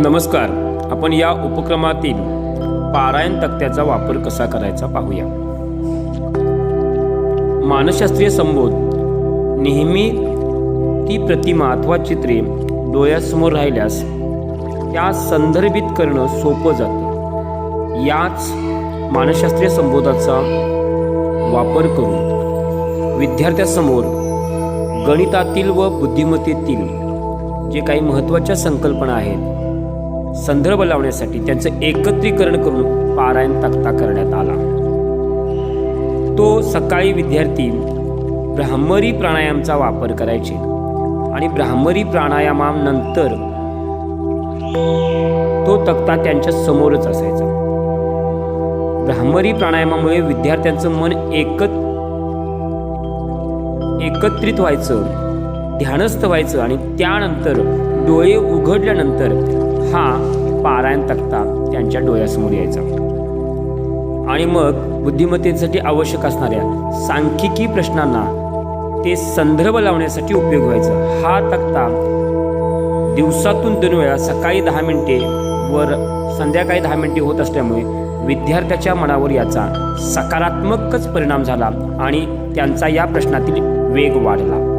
नमस्कार. आपण या उपक्रमातील पारायण तक्त्याचा वापर कसा करायचा पाहूया. मानसशास्त्रीय संबोध. नेहमी ती प्रतिमा अथवा चित्रे डोळ्यासमोर राहिल्यास त्या संदर्भित करणं सोपं जातं. याच मानसशास्त्रीय संबोधाचा वापर करून विद्यार्थ्यासमोर गणितातील व बुद्धिमत्तेतील जे काही महत्त्वाच्या संकल्पना आहेत संदर्भ लावण्यासाठी त्यांचं एकत्रीकरण करून पारायण तक्ता करण्यात आला. तो सकाळी विद्यार्थी ब्राह्मरी प्राणायामचा वापर करायचे आणि ब्राह्मरी प्राणायामानंतर तो तक्ता त्यांच्या समोरच असायचा. ब्राह्मरी प्राणायामामुळे विद्यार्थ्यांचं मन एकत एकत्रित व्हायचं ध्यानस्थ व्हायचं आणि त्यानंतर डोळे उघडल्यानंतर हा पारायण तक्ता त्यांच्या डोळ्यासमोर यायचा. आणि मग बुद्धिमत्तेसाठी आवश्यक असणाऱ्या सांख्यिकी प्रश्नांना ते संदर्भ लावण्यासाठी उपयोग व्हायचा. हा तक्ता दिवसातून दोन वेळा सकाळी दहा मिनिटे वर संध्याकाळी दहा मिनिटे होत असल्यामुळे विद्यार्थ्याच्या मनावर याचा सकारात्मकच परिणाम झाला आणि त्यांचा या प्रश्नातील वेग वाढला.